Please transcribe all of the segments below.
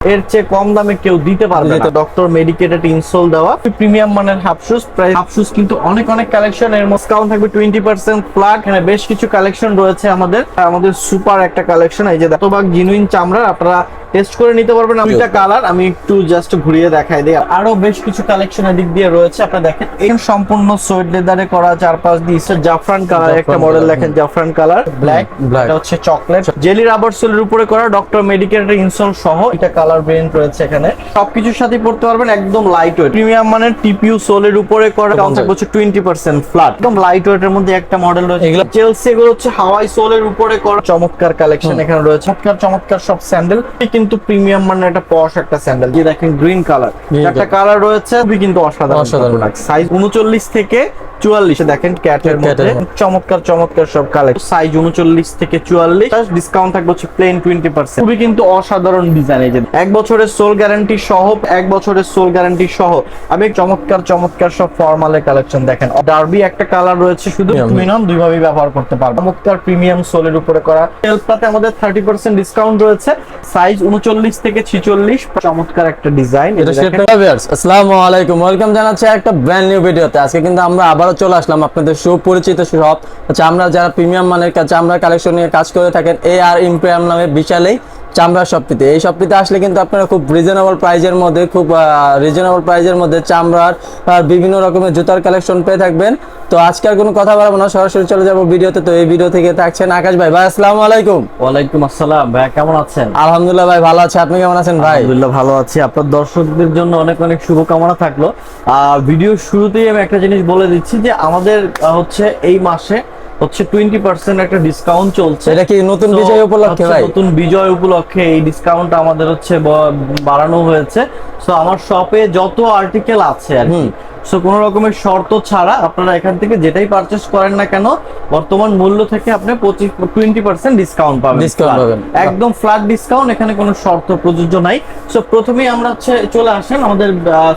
এর চেয়ে কম দামে কেউ দিতে পারবে না। ডক্টর মেডিকেটেড ইনসোল দেওয়া। প্রিমিয়াম মানের হাফ শুজ প্রায় হাফ শুজ কিন্তু অনেক অনেক কালেকশন এর ডিসকাউন্ট থাকবে টোয়েন্টি পার্সেন্ট প্লাগ এখানে বেশ কিছু কালেকশন রয়েছে আমাদের। আমাদের সুপার একটা কালেকশন এই যে শতভাগ জিনুইন চামড়া আপনারা টেস্ট করে নিতে পারবেন দুইটা কালার আমি একটু জাস্ট ঘুরিয়ে দেখাই দিই। আরও বেশ কিছু কালেকশন এদিক দিয়ে রয়েছে। আপনারা দেখেন এই সম্পূর্ণ সোয়েট লেদারে করা চার পাঁচ দিয়ে জাফরান কালার একটা মডেল দেখেন জাফরান কালার ব্ল্যাক এটা হচ্ছে চকলেট জেলি রাবার সোলের উপরে করা ডক্টর মেডিকেটের ইনসোল সহ এটা কালার ভেরিয়েন্ট রয়েছে এখানে। সবকিছুর সাথে পড়তে পারবেন একদম লাইট ওয়েট প্রিমিয়াম মানের টিপিইউ সোলের উপরে করা কনসেপ্ট হচ্ছে 20% ফ্ল্যাট একদম লাইট ওয়েট এর মধ্যে একটা মডেল রয়েছে। এগুলো- চেলসি এগুলো হচ্ছে হাওয়াই সোলের উপরে করা। চমৎকার কালেকশন এখানে রয়েছে। চমৎকার চমৎকার সব স্যান্ডেল কিন্তু প্রিমিয়াম মানে একটা পশ একটা স্যান্ডেল যে দেখেন গ্রিন কালার একটা কালার রয়েছে খুবই কিন্তু অসাধারণ অসাধারণ। সাইজ 39 থেকে চুয়াল্লিশে দেখেন ক্যাটের মধ্যে। চমৎকার চমৎকার সব কালেকশন সাইজ উনচল্লিশ থেকে চুয়াল্লিশ। ডিসকাউন্ট থাকবে হচ্ছে প্লেন টোয়েন্টি পার্সেন্ট খুবই কিন্তু অসাধারণ ডিজাইন এই যে। এক বছরের সোল গ্যারান্টি সহ এক বছরের সোল গ্যারান্টি সহ। আমি চমৎকার চমৎকার সব ফর্মালের কালেকশন দেখেন। ডার্বি একটা কালার রয়েছে শুধু Premium। দুইভাবে ব্যবহার করতে পারবে। চমৎকার প্রিমিয়াম সোলের উপরে করা। সেলফটাতে আমাদের থার্টি পার্সেন্ট ডিসকাউন্ট রয়েছে। সাইজ উনচল্লিশ থেকে ছিচল্লিশ। চমৎকার একটা ডিজাইন আসসালামু আলাইকুম। ওয়েলকাম জানাচ্ছি একটা ব্র্যান্ড নিউ ভিডিওতে আজকে কিন্তু আমরা আবারও চলে আসলাম আপনাদের সুপরিচিত সব আচ্ছা আমরা যারা প্রিমিয়াম মানের কাছে আমরা কালেকশন নিয়ে কাজ করে থাকেন এ আর ইম্প্রিয়াম নামে বিশালেই চামড়ার শপটিতে এই শপটিতে আসলে কিন্তু আপনারা খুব রিজনেবল প্রাইজের মধ্যে খুব রিজনেবল প্রাইজের মধ্যে চামড়ার বিভিন্ন রকমের জুতার কালেকশন পেয়ে থাকবেন। তো আজকে আর কোনো কথা বলব না সরাসরি চলে যাব ভিডিওতে। তো এই ভিডিও থেকে থাকছেন আকাশ ভাই। ভাই আসসালামু আলাইকুম। ওয়ালাইকুম আসসালাম। ভাই কেমন আছেন? আলহামদুলিল্লাহ ভাই ভালো আছে। আপনি কেমন আছেন ভাই? আলহামদুলিল্লাহ ভালো আছি। আপনার দর্শকদের জন্য অনেক অনেক শুভকামনা থাকল। আর ভিডিও শুরুতেই আমি একটা জিনিস বলে দিচ্ছি যে আমাদের হচ্ছে এই মাসে হচ্ছে টোয়েন্টি পার্সেন্ট একটা ডিসকাউন্ট চলছে। এটা কি নতুন বিজয় উপলক্ষে ভাই? নতুন বিজয় উপলক্ষে এই ডিসকাউন্ট আমাদের হচ্ছে বাড়ানো হয়েছে। সো আমার শপে যত আর্টিকেল আছে আর কি। সো কোনো রকমের শর্ত ছাড়া আপনারা এখান থেকে যেটাই পারচেস করেন না কেন বর্তমান মূল্য থেকে আপনি পঁচিশ টোয়েন্টি পার্সেন্ট ডিসকাউন্ট পাবেন। Flat। পাবেন। একদম ফ্ল্যাট ডিসকাউন্ট এখানে কোনো শর্ত প্রযোজ্য নাই। সো প্রথমেই আমরা হচ্ছে চলে আসেন আমাদের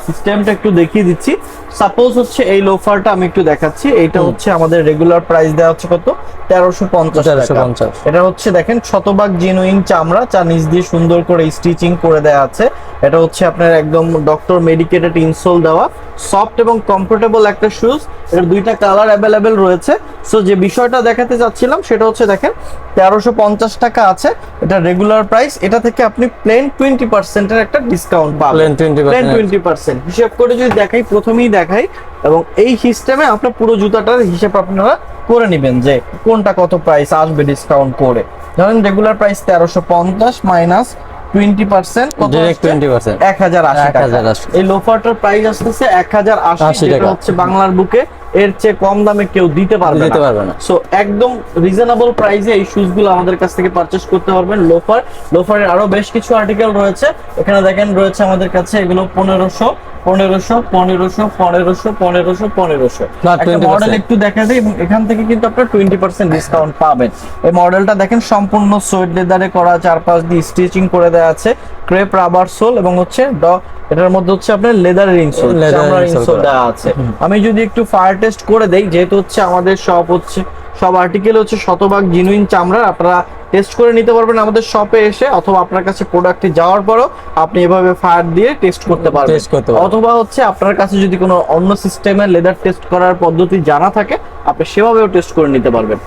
সিস্টেমটা একটু দেখিয়ে দিচ্ছি। সাপোজ হচ্ছে এই লোফারটা আমি একটু দেখাচ্ছি। এটা হচ্ছে আমাদের রেগুলার প্রাইস দেওয়া হচ্ছে কত? তেরোশো পঞ্চাশ টাকা। 1350 এটা হচ্ছে দেখেন শতভাগ জেনুইন চামড়া চা নিচ দিয়ে সুন্দর করে স্টিচিং করে দেওয়া আছে। এটা হচ্ছে আপনার একদম ডক্টর মেডিকেটেড ইনসোল দেওয়া। সফট এবং কমফোর্টেবল একটা শুজ এর দুইটা কালার অ্যাভেলেবেল রয়েছে। সো যে বিষয়টা দেখাতে চাচ্ছিলাম সেটা হচ্ছে দেখেন তেরোশো পঞ্চাশ টাকা আছে এটা রেগুলার প্রাইস এটা থেকে আপনি প্লেন টোয়েন্টি পার্সেন্টের একটা ডিসকাউন্ট পাবেন। Plain 20% প্লেন টোয়েন্টি পার্সেন্ট হিসাব করে যদি দেখাই প্রথমেই দেখাই এবং এই সিস্টেমে আপনার পুরো জুতাটার হিসাব আপনারা করে নেবেন যে কোনটা কত প্রাইস আসবে ডিসকাউন্ট করে। ধরেন রেগুলার প্রাইস তেরোশো পঞ্চাশ মাইনাস টোয়েন্টি পার্সেন্ট Direct 20% এক হাজার আশি টাকা। এই লোফারটার প্রাইস আসতেছে এক হাজার আশি টাকা। হচ্ছে বাংলার বুকে। এর চেয়ে কম দামে কেউ দিতে পারবে দিতে না পারবে না। সো একদম রিজনেবল প্রাইসে এই শুজগুলো আমাদের কাছ থেকে পারচেস করতে পারবেন লোফার লোফারের আরও বেশ কিছু আর্টিকেল রয়েছে। এখানে দেখেন রয়েছে আমাদের কাছে এগুলো পনেরোশো। পনেরোশো পনেরোশো পনেরোশো পনেরোশো পনেরোশো। Flat একটা 20% মডেল একটু দেখা যায় এবং এখান থেকে কিন্তু আপনার টোয়েন্টি পার্সেন্ট ডিসকাউন্ট পাবেন। এই মডেলটা দেখেন সম্পূর্ণ সোয়েট লেদারে করা চারপাশ দিয়ে স্টিচিং করে দেওয়া আছে। ক্রেপ রাবার সোল এবং হচ্ছে ড- এটার মধ্যে হচ্ছে আপনার লেদারের ইনসোল চামড়ার ইনসোল দেওয়া আছে। আমি যদি একটু ফায়ার টেস্ট করে দেই যেহেতু হচ্ছে আমাদের সব হচ্ছে সব আর্টিকেল হচ্ছে শতভাগ জিনুইন চামড়ার আপনারা টেস্ট করে নিতে পারবেন আমাদের শপে এসে অথবা আপনার কাছে প্রোডাক্টটি যাওয়ার পরও আপনি এভাবে ফায়ার দিয়ে টেস্ট করতে পারবেন। অথবা হচ্ছে আপনার কাছে যদি কোনো অন্য সিস্টেমের লেদার টেস্ট করার পদ্ধতি জানা থাকে আপনি সেভাবেও টেস্ট করে নিতে পারবেন।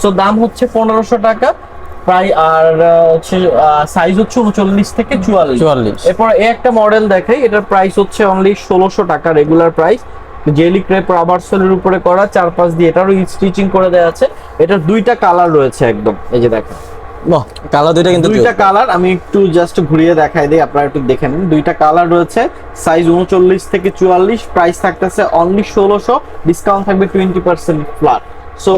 সো দাম হচ্ছে পনেরোশো টাকা প্রায় আর হচ্ছে সাইজ হচ্ছে উনচল্লিশ থেকে চুয়াল্লিশ। 44 এরপর এই একটা মডেল দেখাই এটার প্রাইস হচ্ছে অনলি ষোলোশো টাকা regular price jelly crepe rubber সোলের উপরে করা চার পাঁচ দিয়ে এটারও স্টিচিং করে দেওয়া আছে। এটার দুইটা কালার রয়েছে একদম এই যে দেখেন। বাহ কালো দুইটা কিন্তু দুইটা কালার আমি একটু জাস্ট ঘুরিয়ে দেখাই দিই আপনারা একটু দেখে নিন। দুইটা কালার রয়েছে সাইজ উনচল্লিশ থেকে চুয়াল্লিশ প্রাইস থাকতেছে অনলি ষোলোশো ডিসকাউন্ট থাকবে টোয়েন্টি পার্সেন্ট ফ্ল্যাট সো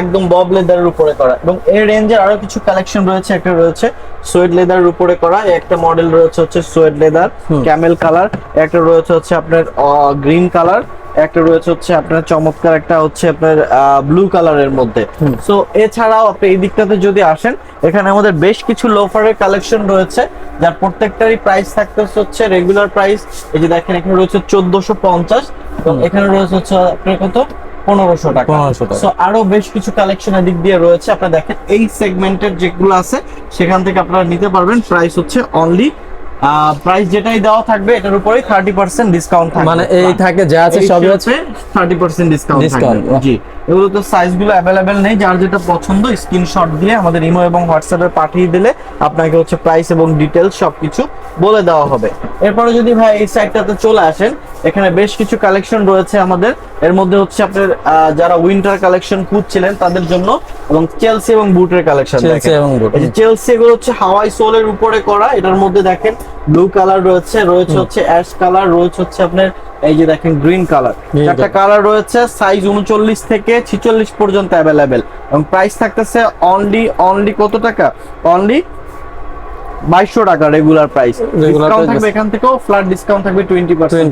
একদম বব লেদারের উপরে করা। এবং এই রেঞ্জের আরও কিছু কালেকশন রয়েছে একটা রয়েছে সোয়েড লেদারের উপরে করা একটা মডেল রয়েছে হচ্ছে সোয়েড লেদার ক্যামেল কালার একটা রয়েছে হচ্ছে আপনার গ্রিন কালার একটা রয়েছে হচ্ছে আপনার চমৎকার একটা হচ্ছে আপনার ব্লু কালারের মধ্যে। সো এছাড়াও আপনি এই দিকটাতে যদি আসেন এখানে আমাদের বেশ কিছু লোফারের কালেকশন রয়েছে যার প্রত্যেকটারই প্রাইস থাকতেছে হচ্ছে রেগুলার প্রাইস এই যে দেখেন এখানে রয়েছে চোদ্দশো পঞ্চাশ এবং এখানে রয়েছে হচ্ছে আপনার কত? পনেরোশো টাকা। 1500 টাকা। So, আরও বেশ কিছু কালেকশন দিক দিয়ে রয়েছে। আপনারা দেখেন এই সেগমেন্টের যেগুলো আছে সেখান থেকে আপনারা নিতে পারবেন। প্রাইস হচ্ছে অনলি প্রাইস যেটাই দেওয়া থাকবে এটার উপরেই থার্টি পার্সেন্ট ডিসকাউন্ট থাকবে। মানে এই থাকে যা আছে সবই থার্টি পার্সেন্ট ডিসকাউন্ট Discount, বাহ। জি। এগুলো তো সাইজগুলো অ্যাভেলেবেল নেই যার যেটা পছন্দ স্ক্রিনশট দিয়ে আমাদের ইমো এবং হোয়াটসঅ্যাপে পাঠিয়ে দিলে আপনাকে হচ্ছে প্রাইস এবং ডিটেলস সবকিছু বলে দেওয়া হবে। এরপরে যদি ভাই এই সাইডটাতে চলে আসেন এখানে বেশ কিছু কালেকশন রয়েছে আমাদের। এর মধ্যে হচ্ছে আপনার যারা উইন্টার কালেকশন খুঁজছিলেন তাদের জন্য এবং চেলসি এবং বুটের কালেকশন চেলসি এবং যে চেলসি এগুলো হচ্ছে হাওয়াই সোলের উপরে করা এটার মধ্যে দেখেন ব্লু কালার রয়েছে রোজ হচ্ছে অ্যাশ কালার রোজ হচ্ছে আপনার এই যে দেখেন গ্রিন কালার একটা চারটা কালার রয়েছে সাইজ উনচল্লিশ থেকে ছিচল্লিশ পর্যন্ত অ্যাভেলেবেল এবং প্রাইস থাকতেছে অনলি অনলি কত টাকা? অনলি বাইশশো টাকা রেগুলার প্রাইস ডিসকাউন্ট থাকবে এখান থেকেও ফ্ল্যাট ডিসকাউন্ট থাকবে টোয়েন্টি পার্সেন্ট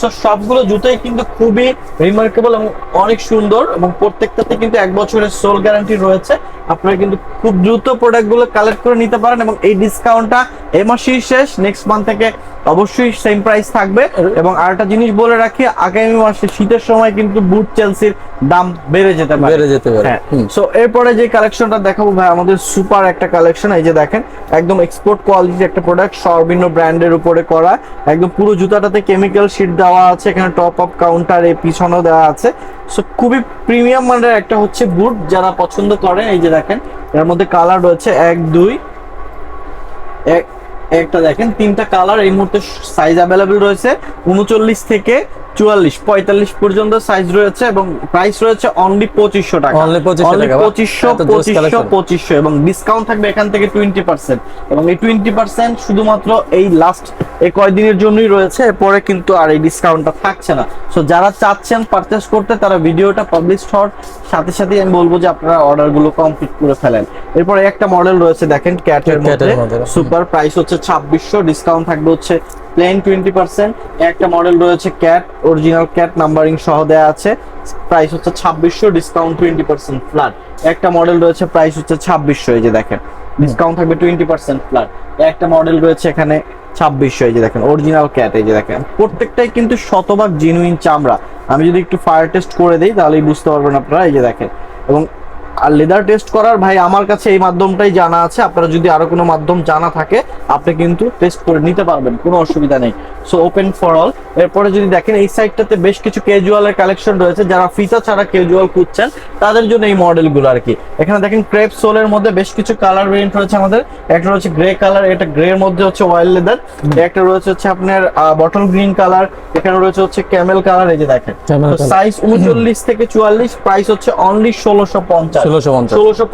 সো সবগুলো জুতোই কিন্তু খুবই রিমার্কেবল এবং অনেক সুন্দর এবং প্রত্যেকটাতে কিন্তু এক বছরের সোল গ্যারান্টি রয়েছে। আপনারা কিন্তু খুব দ্রুত প্রোডাক্টগুলো কালেক্ট করে নিতে পারেন এবং এই ডিসকাউন্টটা এই মাসেই শেষ। নেক্সট মান্থ থেকে অবশ্যই সেম প্রাইস থাকবে। এবং আরেকটা জিনিস বলে রাখি আগামী মাসে শীতের সময় কিন্তু বুট চেলসির দাম বেড়ে যেতে পারে। বেড়ে যেতে পারে হ্যাঁ। সো এরপরে যে কালেকশনটা দেখাবো ভাই আমাদের সুপার একটা কালেকশন এই যে দেখেন একদম এক্সপোর্ট কোয়ালিটির একটা প্রোডাক্ট সর্বিন্ন ব্র্যান্ডের উপরে করা। একদম পুরো জুতাটাতে কেমিক্যাল শিট দেওয়া আছে, এখানে টপ আপ কাউন্টার এ পিছনেও দেওয়া আছে। সো খুবই প্রিমিয়াম মানের একটা হচ্ছে বুট যারা পছন্দ করে এই যে দেখেন, এর মধ্যে কালার রয়েছে এক, দুই, এক, একটা দেখেন, তিনটা কালার এই মুহূর্তে সাইজ অ্যাভেলেবেল রয়েছে। উনচল্লিশ থেকে চুয়াল্লিশ পঁয়তাল্লিশ পর্যন্ত সাইজ রয়েছে এবং প্রাইস রয়েছে অনলি পঁচিশশো টাকা। Only 2500 টাকা, বাহ। পঁচিশশো পঁচিশশো পঁচিশশো এবং ডিসকাউন্ট থাকবে এখান থেকে টোয়েন্টি পার্সেন্ট এবং এই টোয়েন্টি পার্সেন্ট শুধুমাত্র এই লাস্ট এই কয়দিনের জন্যই রয়েছে এরপরে কিন্তু আর এই ডিসকাউন্টটা থাকছে না। সো যারা চাচ্ছেন পারচেস করতে তারা ভিডিওটা পাবলিশ হওয়ার সাথে সাথে আমি বলব যে আপনারা অর্ডারগুলো কমপ্লিট করে ফেলেন। এরপরে একটা মডেল রয়েছে দেখেন ক্যাটের মধ্যে, সুপার প্রাইস হচ্ছে ছাব্বিশশো ডিসকাউন্ট থাকবে হচ্ছে প্লেন টোয়েন্টি পার্সেন্ট একটা মডেল রয়েছে ক্যাট অরিজিনাল ক্যাট নাম্বারিং সহ দেওয়া আছে। প্রাইস হচ্ছে ছাব্বিশশো ডিসকাউন্ট টোয়েন্টি পার্সেন্ট ফ্ল্যাট একটা মডেল রয়েছে প্রাইস হচ্ছে ছাব্বিশশো, এই যে দেখেন। ডিসকাউন্ট থাকবে টোয়েন্টি পার্সেন্ট ফ্ল্যাট একটা মডেল রয়েছে এখানে ছাব্বিশশো, এই যে দেখেন অরিজিনাল ক্যাট এই যে দেখেন। প্রত্যেকটাই কিন্তু শতভাগ জেনুইন চামড়া। আমি যদি একটু ফায়ার টেস্ট করে দিই, তাহলেই বুঝতে পারবেন আপনারা, এই যে দেখেন। এবং আর লেদার টেস্ট করার ভাই আমার কাছে এই মাধ্যমটাই জানা আছে। আপনারা যদি আরও কোনো মাধ্যম জানা থাকে আপনি কিন্তু টেস্ট করে নিতে পারবেন কোনো অসুবিধা নেই। সো ওপেন ফর অল এরপরে যদি দেখেন এই সাইডটাতে বেশ কিছু ক্যাজুয়ালের কালেকশন রয়েছে। যারা ফিতা ছাড়া ক্যাজুয়াল খুঁজছেন তাদের জন্য এই মডেলগুলো আর কি। এখানে দেখেন ক্রেপ সোলের মধ্যে বেশ কিছু কালার ভেরিয়েন্ট রয়েছে আমাদের। একটা রয়েছে গ্রে কালার এটা গ্রে এর মধ্যে হচ্ছে অয়েল লেদার একটা রয়েছে হচ্ছে আপনার বটল গ্রিন কালার এখানে রয়েছে হচ্ছে ক্যামেল কালার এই যে দেখেন। সাইজ উনচল্লিশ থেকে চুয়াল্লিশ প্রাইস হচ্ছে অনলি ষোলোশো পঞ্চাশ। 1650 ষোলোশো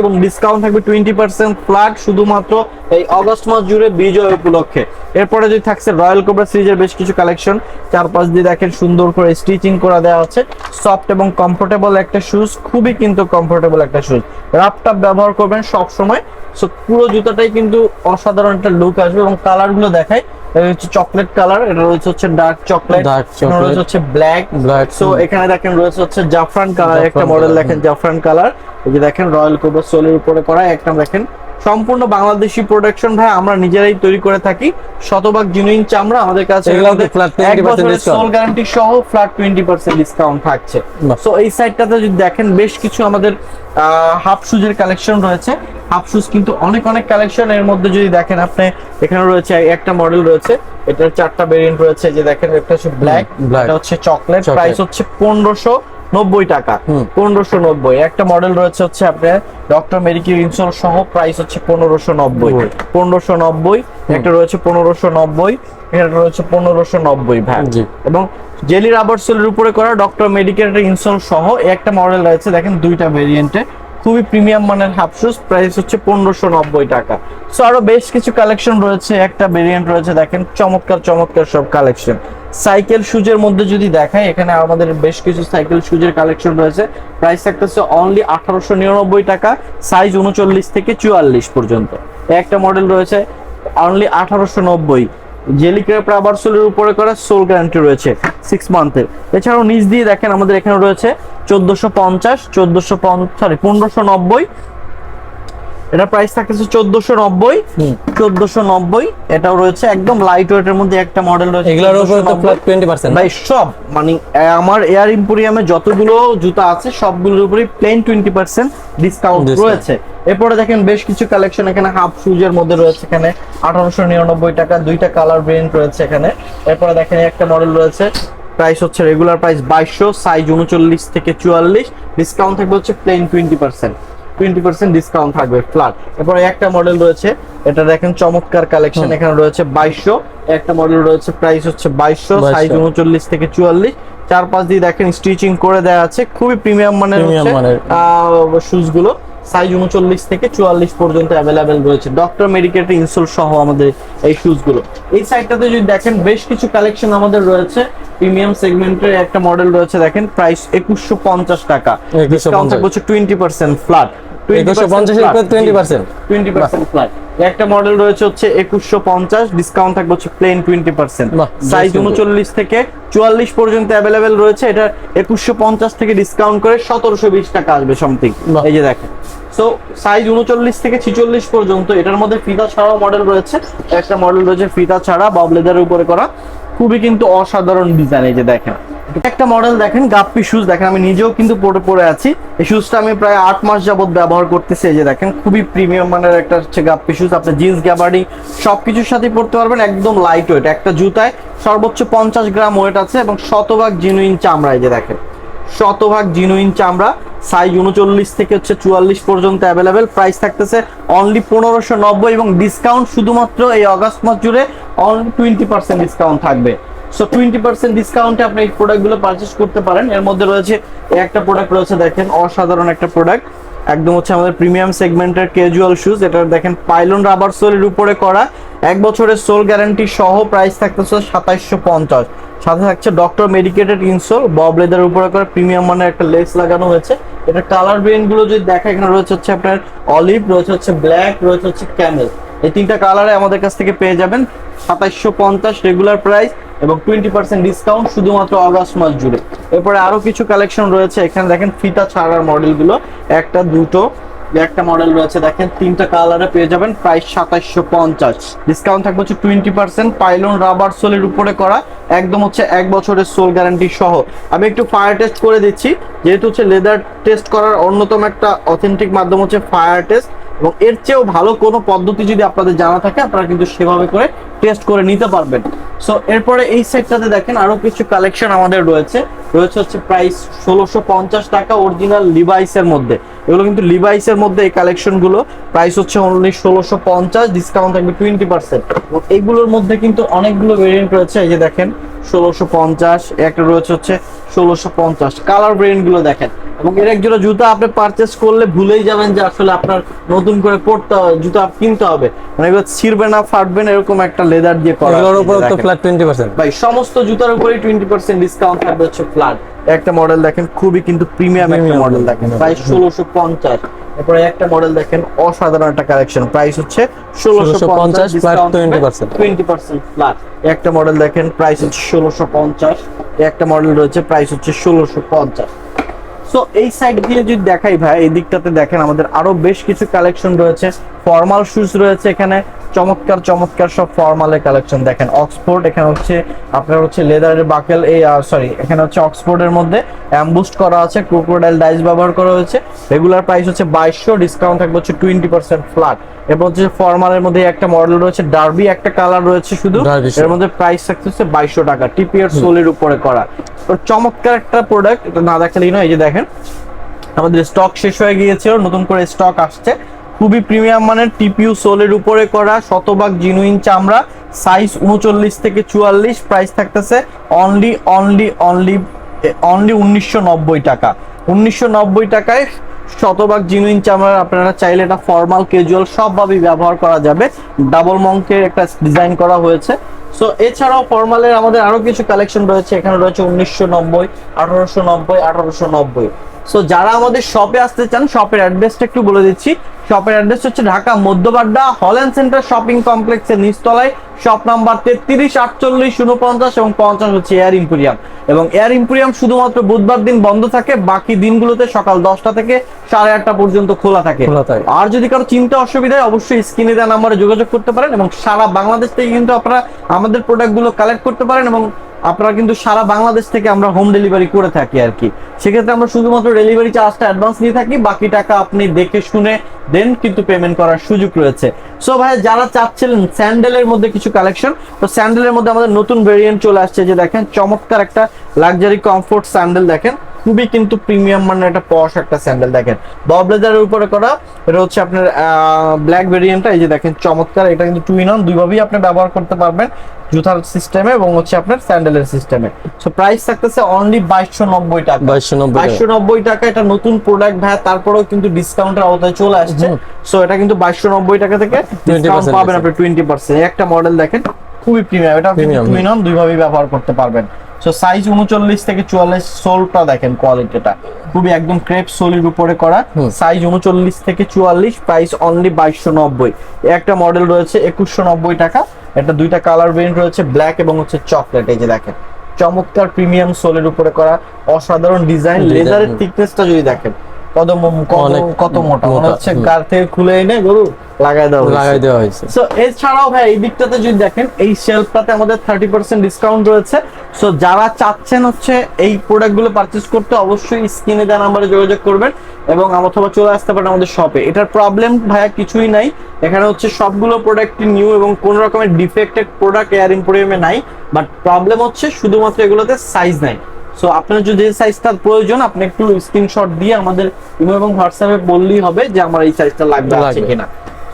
এবং ডিসকাউন্ট থাকবে টোয়েন্টি পার্সেন্ট ফ্ল্যাট শুধুমাত্র এই অগস্ট মাস জুড়ে বিজয় উপলক্ষে। এরপরে যদি থাকছে রয়্যাল কোবরা সিরিজের বেশ কিছু কালেকশন চারপাশ দিয়ে দেখেন সুন্দর করে স্টিচিং করা দেওয়া আছে। সফট এবং কমফোর্টেবল একটা শুজ খুবই কিন্তু কমফোর্টেবল একটা শুজ রাপটাপ ব্যবহার করবেন সব সময় সো পুরো জুতাটাই কিন্তু অসাধারণ একটা লুক আসবে এবং কালারগুলো দেখায় হচ্ছে চকলেট কালার এটা রয়েছে হচ্ছে ডার্ক চকলেট ডার্ক চকলেট রয়েছে হচ্ছে ব্ল্যাক ব্ল্যাক সো এখানে দেখেন রয়েছে হচ্ছে জাফরান কালার একটা মডেল দেখেন জাফরান কালার এই যে দেখেন রয়্যাল কোবরা সোলের উপরে করা একটা দেখেন সম্পূর্ণ বাংলাদেশি প্রোডাকশন ভাই আমরা নিজেরাই তৈরি করে থাকি। শতভাগ জেনুইন চামড়া আমাদের কাছে এগুলো কি flat 20% discount? সোল গ্যারান্টি সহ ফ্ল্যাট টোয়েন্টি পার্সেন্ট ডিসকাউন্ট থাকছে। সো এই সাইডটাতে যদি দেখেন বেশ কিছু আমাদের হাফ শুজের কালেকশন রয়েছে। হাফ শুজ কিন্তু অনেক অনেক কালেকশন এর মধ্যে যদি দেখেন আপনি এখানে রয়েছে একটা মডেল রয়েছে। এটার চারটা ভেরিয়েন্ট রয়েছে। যে দেখেন একটা হচ্ছে ব্ল্যাক। এটা হচ্ছে চকলেট প্রাইস হচ্ছে পনেরোশো। নব্বই টাকা। পনেরোশো নব্বই। একটা মডেল রয়েছে হচ্ছে আপনার ডক্টর মেডিকেল ইনসোল সহ প্রাইস হচ্ছে পনেরোশো নব্বই। পনেরোশো নব্বই একটা রয়েছে পনেরোশো নব্বই একটা রয়েছে পনেরোশো নব্বই ভাই। এবং জেলি রাবার সেলের উপরে করা ডক্টর মেডিকেল ইনসোল সহ একটা মডেল রয়েছে। দেখেন দুইটা ভেরিয়েন্টে খুবই প্রিমিয়াম মানের হাফ শুজ প্রাইস হচ্ছে পনেরোশো নব্বই টাকা। সো আরও বেশ কিছু কালেকশন রয়েছে, একটা ভেরিয়েন্ট রয়েছে, দেখেন, চমৎকার চমৎকার সব কালেকশন। সাইকেল শুজের মধ্যে যদি দেখাই, এখানে আমাদের বেশ কিছু সাইকেল শুজের কালেকশন রয়েছে। প্রাইস থাকতেছে অনলি আঠারোশো নিরানব্বই টাকা সাইজ উনচল্লিশ থেকে চুয়াল্লিশ পর্যন্ত। একটা মডেল রয়েছে অনলি আঠারোশো নব্বই। জেলি ক্রেপ রাবার সোলের উপরে করা সোল গ্যারান্টি রয়েছে সিক্স মান্থের এছাড়াও নিচ দিয়ে দেখেন আমাদের এখানে রয়েছে চোদ্দোশো পঞ্চাশ, চোদ্দোশো সরি পনেরোশো নব্বই এটা প্রাইস থাকতেছে চোদ্দশো নব্বই। চোদ্দশো নব্বই এটাও রয়েছে। একদম লাইট ওয়েটের মধ্যে একটা মডেল রয়েছে এগুলোর উপরে তো ফ্ল্যাট টোয়েন্টি পার্সেন্ট ভাই সব মানে আমার এয়ার ইম্পোরিয়ামে যতগুলো জুতা আছে সবগুলোর উপরে প্লেন টোয়েন্টি পার্সেন্ট ডিসকাউন্ট রয়েছে। এরপরে দেখেন বেশ কিছু কালেকশন এখানে হাফ শুজের মধ্যে রয়েছে এখানে। আঠারোশো নিরানব্বই টাকা দুইটা কালার ভেরিয়েন্ট রয়েছে এখানে। এরপরে দেখেন একটা মডেল রয়েছে। প্রাইস হচ্ছে রেগুলার প্রাইস বাইশশো সাইজ উনচল্লিশ থেকে চুয়াল্লিশ। ডিসকাউন্ট থাকবে হচ্ছে plain twenty percent twenty percent discount থাকবে ফ্ল্যাট এরপরে একটা মডেল রয়েছে এটা দেখেন চমৎকার কালেকশন এখানে রয়েছে বাইশশো। একটা মডেল রয়েছে প্রাইস হচ্ছে বাইশশো সাইজ উনচল্লিশ থেকে চুয়াল্লিশ। চার পাঁচ দিয়ে দেখেন স্টিচিং করে দেওয়া আছে খুবই প্রিমিয়াম মানের শুজগুলো সাইজ উনচল্লিশ থেকে চুয়াল্লিশ পর্যন্ত অ্যাভেলেবেল রয়েছে। ডক্টর মেডিকেটের ইনসোল সহ আমাদের এই শুজগুলো এই সাইডটাতে যদি দেখেন বেশ কিছু কালেকশন আমাদের রয়েছে। প্রিমিয়াম সেগমেন্টের একটা মডেল রয়েছে দেখেন প্রাইস একুশশো পঞ্চাশ টাকা। ডিসকাউন্ট থাকবে হচ্ছে টোয়েন্টি পার্সেন্ট ফ্ল্যাট 2150 এর উপর 20% টোয়েন্টি পার্সেন্ট ফ্ল্যাট একটা মডেল রয়েছে হচ্ছে একুশশো পঞ্চাশ ডিসকাউন্ট থাকবে হচ্ছে প্লেন টোয়েন্টি পার্সেন্ট বাহ, সাইজ বেশ সুন্দর। উনচল্লিশ থেকে চুয়াল্লিশ পর্যন্ত অ্যাভেলেবেল রয়েছে। এটা একুশশো পঞ্চাশ থেকে ডিসকাউন্ট করে সতেরোশো বিশ টাকা আসবে সামথিং। এই যে দেখেন। সো সাইজ উনচল্লিশ থেকে ছিচল্লিশ পর্যন্ত এটার মধ্যে ফিতা ছাড়াও মডেল রয়েছে। একটা মডেল রয়েছে ফিতা ছাড়া বব লেদারের উপরে করা। খুবই কিন্তু অসাধারণ ডিজাইন এই যে দেখেন। একটা মডেল দেখেন, গাপ্পি শুজ দেখেন, আমি নিজেও কিন্তু পরে পরে আছি। এই শুজটা আমি প্রায় আট মাস যাবত ব্যবহার করতেছি, এই যে দেখেন, খুবই প্রিমিয়াম মানের একটা হচ্ছে গাপ্পি শুজ আপনি জিন্স গ্যাবার্ডিং সবকিছুর সাথে পরতে পারবেন, একদম লাইট ওয়েট একটা জুতায় সর্বোচ্চ পঞ্চাশ গ্রাম ওয়েট আছে এবং শতভাগ জিনুইন চামড়া, এই যে দেখেন। শতভাগ জিনুইন চামড়া সাইজ উনচল্লিশ থেকে হচ্ছে চুয়াল্লিশ পর্যন্ত অ্যাভেলেবেল প্রাইস থাকতেছে অনলি পনেরোশো নব্বই এবং ডিসকাউন্ট শুধুমাত্র এই অগাস্ট মাস জুড়ে অনলি টোয়েন্টি পার্সেন্ট ডিসকাউন্ট থাকবে। সো টোয়েন্টি পার্সেন্ট ডিসকাউন্টে আপনি এই প্রোডাক্টগুলো পারচেস করতে পারেন। এর মধ্যে রয়েছে একটা প্রোডাক্ট রয়েছে, দেখেন, অসাধারণ একটা প্রোডাক্ট একদম হচ্ছে আমাদের প্রিমিয়াম সেগমেন্টের ক্যাজুয়াল শুজ এটা দেখেন পাইলন রাবার সোলের উপরে করা। এক বছরের সোল গ্যারান্টি সহ প্রাইস থাকতেছে সাতাইশশো পঞ্চাশ। সাথে থাকছে ডক্টর মেডিকেটেড ইনসোল বব লেদার উপরে করে। প্রিমিয়াম মানের একটা লেস লাগানো হয়েছে। এটা কালার ব্রেনগুলো যদি দেখা, এখানে রয়েছে হচ্ছে আপনার অলিভ রয়েছে হচ্ছে ব্ল্যাক রয়েছে হচ্ছে ক্যামেল এই তিনটা কালারে আমাদের কাছ থেকে পেয়ে যাবেন সাতাইশশো পঞ্চাশ রেগুলার প্রাইস এবং টোয়েন্টি পার্সেন্ট ডিসকাউন্ট শুধুমাত্র অগাস্ট মাস জুড়ে। এরপরে আরও কিছু কালেকশন রয়েছে। এখানে দেখেন ফিতা ছাড়ার মডেলগুলো একটা, দুটো, একটা মডেল রয়েছে। দেখেন তিনটা কালারে পেয়ে যাবেন। প্রাইস সাতাইশশো পঞ্চাশ। ডিসকাউন্ট থাকবে হচ্ছে টোয়েন্টি পার্সেন্ট পাইলন রাবার সোলের উপরে করা। একদম হচ্ছে এক বছরের সোল গ্যারান্টি সহ। আমি একটু ফায়ার টেস্ট করে দিচ্ছি। যেহেতু হচ্ছে লেদার টেস্ট করার অন্যতম একটা অথেন্টিক মাধ্যম হচ্ছে ফায়ার টেস্ট এবং এর চেয়েও ভালো কোনো পদ্ধতি যদি আপনাদের জানা থাকে, আপনারা কিন্তু সেভাবে করে টেস্ট করে নিতে পারবেন। সো এরপরে এই সেটটাতে দেখেন আরও কিছু কালেকশন আমাদের রয়েছে। রয়েছে হচ্ছে প্রাইস ষোলোশো পঞ্চাশ টাকা অরিজিনাল লিভাইসের মধ্যে। এগুলো কিন্তু লিভাইসের মধ্যে এই কালেকশনগুলো প্রাইস হচ্ছে অনলি ষোলোশো পঞ্চাশ ডিসকাউন্ট থাকবে টোয়েন্টি পার্সেন্ট এইগুলোর মধ্যে কিন্তু অনেকগুলো ভেরিয়েন্ট রয়েছে, এই যে দেখেন, ষোলোশো পঞ্চাশ, একটা রয়েছে হচ্ছে ষোলোশো পঞ্চাশ। কালার ভেরিয়েন্টগুলো দেখেন। এবং এর এক জোড়া জুতা আপনি পারচেস করলে ভুলেই যাবেন যে আসলে আপনার নতুন করে পড়তে জুতা কিনতে হবে। মানে এগুলো ছিঁড়বে না ফাটবে না এরকম একটা লেদার দিয়ে করা এগুলোর উপরে তো ফ্ল্যাট টোয়েন্টি পার্সেন্ট ভাই সমস্ত জুতার উপরে টোয়েন্টি পার্সেন্ট ডিসকাউন্ট থাকবে হচ্ছে ফ্ল্যাট একটা মডেল দেখেন খুবই কিন্তু প্রিমিয়াম একটা মডেল দেখেন ষোলোশো পঞ্চাশ। এরপরে একটা মডেল দেখেন অসাধারণ একটা কালেকশন প্রাইস হচ্ছে ষোলোশো 1650 পঞ্চাশ flat 20% টোয়েন্টি পার্সেন্ট ফ্ল্যাট একটা মডেল দেখেন প্রাইস হচ্ছে ষোলোশো পঞ্চাশ একটা মডেল রয়েছে প্রাইস হচ্ছে ষোলোশো পঞ্চাশ। সো এই সাইড দিয়ে যদি দেখাই ভাই এই দিকটাতে দেখেন আমাদের আরও বেশ কিছু কালেকশন রয়েছে। ফর্মাল শুজ রয়েছে এখানে। চমৎকার চমৎকার সব ফর্মালের কালেকশন দেখেন অক্সফোর্ড এখানে হচ্ছে আপনার হচ্ছে লেদারের বাকেল এই সরি এখানে হচ্ছে অক্সফোর্ডের মধ্যে অ্যাম্বুস্ট করা আছে ক্রোকোডাইল ডাইস ব্যবহার করা হয়েছে। রেগুলার প্রাইস হচ্ছে বাইশশো ডিসকাউন্ট থাকবে হচ্ছে টোয়েন্টি পার্সেন্ট ফ্ল্যাট এরপর হচ্ছে ফর্মালের মধ্যে একটা মডেল রয়েছে ডার্বি একটা কালার রয়েছে শুধু। এর মধ্যে প্রাইস থাকতেছে বাইশশো টাকা টিপিআর সোলের উপরে করা। তো চমৎকার একটা প্রোডাক্ট এটা না দেখালেই নয় এই যে দেখেন আমাদের স্টক শেষ হয়ে গিয়েছিল, নতুন করে স্টক আসছে। খুবই প্রিমিয়াম মানের টিপিউ সোলের উপরে করা শতভাগ জিনুইন চামড়া সাইজ উনচল্লিশ থেকে চুয়াল্লিশ প্রাইস থাকতেছে অনলি অনলি অনলি অনলি উনিশশো নব্বই টাকা। উনিশশো নব্বই টাকায় শতভাগ জিনুইন চামড়ার আপনারা চাইলে এটা ফর্মাল ক্যাজুয়াল সবভাবেই ব্যবহার করা যাবে। ডাবল মঙ্কের একটা ডিজাইন করা হয়েছে। সো এছাড়াও ফর্মালের আমাদের আরও কিছু কালেকশন রয়েছে। এখানে রয়েছে উনিশশো নব্বই, আঠারোশো নব্বই আঠারোশো নব্বই। সো যারা আমাদের শপে আসতে চান শপের অ্যাড্রেসটা একটু বলে দিচ্ছি। শপের অ্যাড্রেস হচ্ছে Dhaka Madhya Badda Holland centre shopping কমপ্লেক্সের নিচতলায়। শপ নাম্বার তেত্রিশ আটচল্লিশ উনপঞ্চাশ এবং পঞ্চাশ হচ্ছে এয়ার ইম্পোরিয়াম এবং এয়ার ইম্পোরিয়াম শুধুমাত্র বুধবার দিন বন্ধ থাকে বাকি দিনগুলোতে সকাল দশটা থেকে সাড়ে আটটা পর্যন্ত খোলা থাকে। আর যদি কারও চিন্তা অসুবিধা হয় অবশ্যই স্ক্রিনে দেওয়া নাম্বারে যোগাযোগ করতে পারেন এবং সারা বাংলাদেশ থেকে কিন্তু আপনারা আমাদের প্রোডাক্টগুলো কালেক্ট করতে পারেন এবং আপনারা কিন্তু সারা বাংলাদেশ থেকে আমরা হোম ডেলিভারি করে থাকি আর কি। সেক্ষেত্রে আমরা শুধুমাত্র ডেলিভারি চার্জটা অ্যাডভান্স নিয়ে থাকি, বাকি টাকা আপনি দেখে শুনে দেন, কিন্তু পেমেন্ট করার সুযোগ রয়েছে। সো ভাই যারা চাচ্ছিলেন স্যান্ডেলের মধ্যে কিছু কালেকশন তো স্যান্ডেলের মধ্যে আমাদের নতুন ভেরিয়েন্ট চলে আসছে, যে দেখেন, চমৎকার একটা লাক্সারি কমফোর্ট স্যান্ডেল দেখেন। খুবই কিন্তু প্রিমিয়াম মানের একটা পশ একটা স্যান্ডেল দেখেন। ববলেজারের উপরে করা এটা হচ্ছে আপনার ব্ল্যাক ভেরিয়েন্টটা এই যে দেখেন চমৎকার এটা কিন্তু টু ইন অন দুইভাবেই আপনি ব্যবহার করতে পারবেন জুতার সিস্টেমে এবং হচ্ছে আপনার স্যান্ডেলের সিস্টেমে সো প্রাইস থাকতেছে অনলি বাইশশো নব্বই টাকা। বাইশশো নব্বই বাইশশো নব্বই টাকা এটা নতুন প্রোডাক্ট ভাই তারপরেও কিন্তু ডিসকাউন্টের আওতায় চলে আসছে। সো এটা কিন্তু বাইশশো নব্বই টাকা থেকে ডিসকাউন্ট পাবেন আপনি টোয়েন্টি পার্সেন্ট। একটা মডেল দেখেন খুবই প্রিমিয়াম এটা Premium, টুইন অন দুইভাবেই ব্যবহার করতে পারবেন। সো সাইজ উনচল্লিশ থেকে চুয়াল্লিশ সোলটা দেখেন কোয়ালিটিটা খুবই একদম ক্রেপ সোলির উপরে করা। সাইজ উনচল্লিশ থেকে চুয়াল্লিশ প্রাইস অনলি বাইশশো নব্বই। একটা মডেল রয়েছে একুশশো নব্বই টাকা। একটা দুইটা কালার ভেরিয়েন্ট রয়েছে ব্ল্যাক এবং হচ্ছে চকলেট এই যে দেখেন। চমৎকার প্রিমিয়াম সোলের উপরে করা। অসাধারণ ডিজাইন লেদারের। থিকনেসটা যদি দেখেন কত ম- কত মোটা। মনে হচ্ছে। গার থেকে খুলে এনে গরু? লাগাই দেওয়া। লাগাই দেওয়া হয়েছে। সো এছাড়াও ভাই এই দিকটাতে যদি দেখেন এই শেলফটাতে আমাদের থার্টি পার্সেন্ট ডিসকাউন্ট রয়েছে। সো যারা চাচ্ছেন হচ্ছে এই প্রোডাক্টগুলো পারচেস করতে অবশ্যই স্ক্রিনে দেওয়া নাম্বারে যোগাযোগ করবেন এবং অথবা চলে আসতে পারেন আমাদের শপে এটার প্রবলেম ভাইয়া কিছুই নাই। এখানে হচ্ছে সবগুলো প্রোডাক্টই নিউ এবং কোন রকমের ডিফেক্টেড প্রোডাক্ট এয়ার ইম্পোরিয়ামে নাই। বাট প্রবলেম হচ্ছে শুধুমাত্র এগুলোতে সাইজ নাই। সো আপনার যদি যে সাইজটার প্রয়োজন আপনি একটু স্ক্রিনশট দিয়ে আমাদের ইমো এবং হোয়াটসঅ্যাপে বললেই হবে যে আমার এই সাইজটা লাগবে আছে কিনা।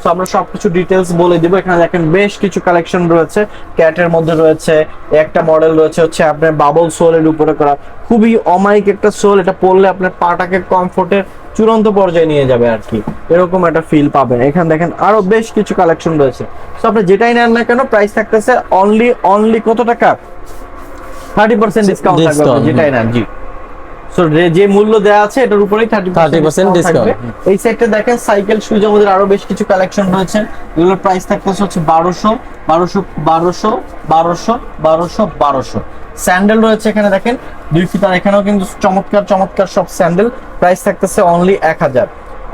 সো আমরা সবকিছু ডিটেলস বলে দিব। এখানে দেখেন বেশ কিছু কালেকশন রয়েছে। ক্যাটের মধ্যে রয়েছে একটা মডেল রয়েছে হচ্ছে আপনার বাবল সোলের উপরে করা। খুবই অমাইক একটা সোল এটা পরলে আপনার পাটাকে কমফোর্টের চূড়ান্ত পর্যায়ে নিয়ে যাবে আর কি। এরকম একটা ফিল পাবেন। এখানে দেখেন আরও বেশ কিছু কালেকশন রয়েছে। সো আপনি যেটাই নেন না কেন প্রাইস থাকতেছে অনলি অনলি কত টাকা? থার্টি পার্সেন্ট ডিসকাউন্ট থাকবে যেটাই জি। যে মূল্য আছে এটার উপরেই থার্টি 30% discount। এই সাইডটা দেখেন সাইকেল আমাদের আরও বেশ কিছু কালেকশন রয়েছে। এগুলোর প্রাইস থাকতেছে হচ্ছে বারোশো বারোশো বারোশো বারোশো বারোশো বারোশো। স্যান্ডেল রয়েছে এখানে দেখেন দুই ফিতার এখানেও কিন্তু চমৎকার চমৎকার সব স্যান্ডেল প্রাইস থাকতেছে অনলি এক হাজার।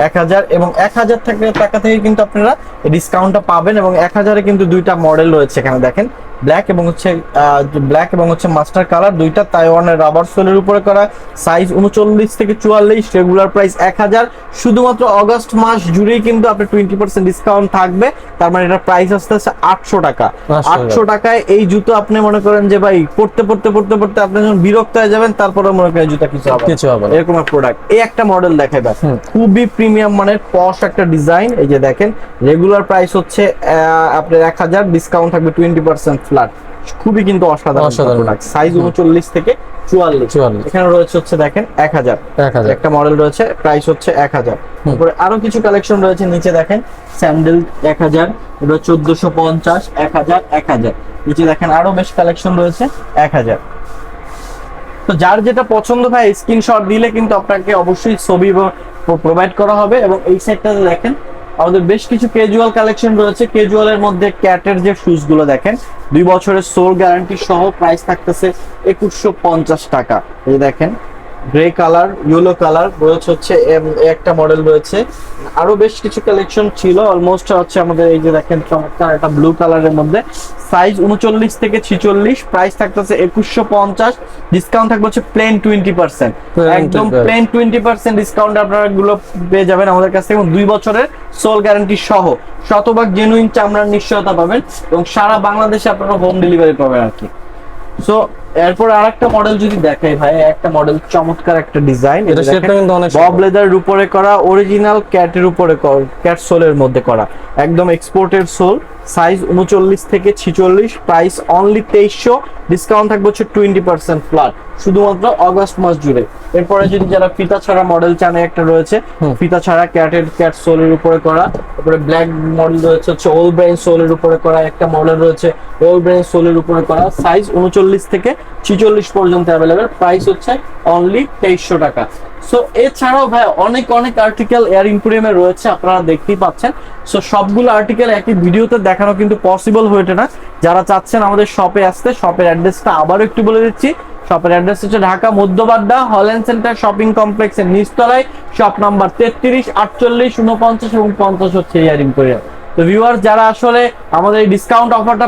এক হাজার এবং এক হাজার টাকা থেকে কিন্তু আপনারা ডিসকাউন্টটা পাবেন এবং এক হাজারে কিন্তু দুইটা মডেল রয়েছে এখানে দেখেন। ব্ল্যাক এবং হচ্ছে ব্ল্যাক এবং হচ্ছে মাস্টার কালার দুইটা তাইওয়ানের রাবার সোলের উপরে করা সাইজ উনচল্লিশ থেকে চুয়াল্লিশ রেগুলার প্রাইস এক হাজার। শুধুমাত্র অগস্ট মাস জুড়েই কিন্তু আপনার টোয়েন্টি পার্সেন্ট ডিসকাউন্ট থাকবে তার মানে এটার প্রাইস আসতে আসছে আটশো টাকা। আটশো টাকায় এই জুতো আপনি মনে করেন যে ভাই পড়তে পড়তে পড়তে পড়তে আপনি যখন বিরক্ত হয়ে যাবেন তারপরে মনে করেন জুতা কিছু হবে কিছু হবে। এরকম প্রোডাক্ট এই একটা মডেল দেখাই হুম। খুবই প্রিমিয়াম মানের পশ একটা ডিজাইন এই যে দেখেন রেগুলার প্রাইস হচ্ছে আহ, আপনার এক হাজার ডিসকাউন্ট থাকবে টোয়েন্টি পার্সেন্ট ফ্ল্যাট। খুবই কিন্তু অসাধারণ। প্রোডাক্ট সাইজ উনচল্লিশ থেকে চুয়াল্লিশ। 44 এখানে রয়েছে হচ্ছে দেখেন এক হাজার। এক হাজার। একটা মডেল রয়েছে প্রাইস হচ্ছে এক হাজার। তারপরে আরও কিছু কালেকশন রয়েছে নিচে দেখেন স্যান্ডেল এক হাজার এটা চোদ্দশো পঞ্চাশ এক হাজার এক হাজার। নিচে দেখেন আরও বেশ কালেকশন রয়েছে এক হাজার। তো যার যেটা পছন্দ হয় স্ক্রিনশট দিলে কিন্তু আপনাকে অবশ্যই ছবি প্রোভাইড করা হবে এবং এই সাইডটাতে দেখেন আমাদের বেশ কিছু কেজুয়াল কালেকশন রয়েছে। কেজুয়াল এর মধ্যে ক্যাটের যে শুজগুলো দেখেন, দুই বছরের সোল গ্যারান্টি সহ প্রাইস থাকতেছে একুশশো পঞ্চাশ টাকা। এই দেখেন গ্রে কালার ইয়েলো কালার রয়েছে হচ্ছে একটা মডেল রয়েছে। আরও বেশ কিছু কালেকশন ছিল অলমোস্ট হচ্ছে আমাদের এই যে দেখেন চমৎকার একটা ব্লু কালারের মধ্যে। সাইজ উনচল্লিশ থেকে ছিচল্লিশ প্রাইস থাকতেছে একুশশো পঞ্চাশ ডিসকাউন্ট থাকবে হচ্ছে প্লেন টোয়েন্টি পার্সেন্ট একদম 20% প্লেন টোয়েন্টি পার্সেন্ট ডিসকাউন্ট আপনারা গুলো পেয়ে যাবেন আমাদের কাছ থেকে দুই বছরের সোল গ্যারান্টি সহ। শতভাগ জেনুইন চামড়ার নিশ্চয়তা পাবেন এবং সারা বাংলাদেশে আপনারা হোম ডেলিভারি পাবেন আর কি। সো এরপর আরেকটা মডেল যদি দেখাই ভাই একটা মডেল চমৎকার একটা ডিজাইন এটা শেপটা কিন্তু অনেক বব লেদারের উপরে করা অরিজিনাল ক্যাটের উপরে ক্যাট সোলের মধ্যে করা। একদম এক্সপোর্টেড সোল সাইজ উনচল্লিশ থেকে ছিচল্লিশ প্রাইস অনলি তেইশশো ডিসকাউন্ট থাকবে হচ্ছে টোয়েন্টি পার্সেন্ট ফ্ল্যাট শুধুমাত্র অগস্ট মাস জুড়ে। এরপরে যদি যারা ফিতা ছাড়া মডেল চান একটা রয়েছে ফিতা ছাড়া ক্যাটের ক্যাট সোলের উপরে করা তারপরে ব্ল্যাক মডেল রয়েছে হচ্ছে ওল ব্রেন সোলের উপরে করা একটা মডেল রয়েছে ওল ব্রেন সোলের উপরে করা সাইজ উনচল্লিশ থেকে ছিচল্লিশ পর্যন্ত অ্যাভেলেবেল প্রাইস হচ্ছে অনলি তেইশশো টাকা। সো এছাড়াও ভাই অনেক অনেক আর্টিকেল এয়ার ইম্পোরিয়ামে রয়েছে আপনারা দেখতেই পাচ্ছেন। সো সবগুলো আর্টিকেল একই ভিডিওতে দেখানো কিন্তু পসিবল হয়ে ওঠে না। যারা চাচ্ছেন আমাদের শপে আসতে শপের অ্যাড্রেসটা আবারও একটু বলে দিচ্ছি। শপের অ্যাড্রেস হচ্ছে Dhaka, Madhya Badda Holland centre shopping কমপ্লেক্সের নিচতলায়। শপ নাম্বার তেত্রিশ, আটচল্লিশ উনপঞ্চাশ এবং পঞ্চাশ হচ্ছে এয়ার ইম্পোরিয়াম তো ভিউয়ার্স যারা আসলে আমাদের এই ডিসকাউন্ট অফারটা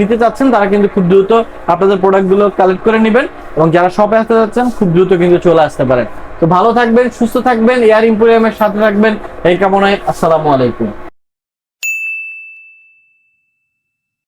নিতে চাচ্ছেন, তারা কিন্তু খুব দ্রুত আপনাদের প্রোডাক্টগুলো কালেক্ট করে নেবেন এবং যারা শপে আসতে যাচ্ছেন খুব দ্রুত কিন্তু চলে আসতে পারেন। তো ভালো থাকবেন, সুস্থ থাকবেন এয়ার ইম্পোরিয়ামের সাথে থাকবেন। এই কামনায় আসসালামু আলাইকুম।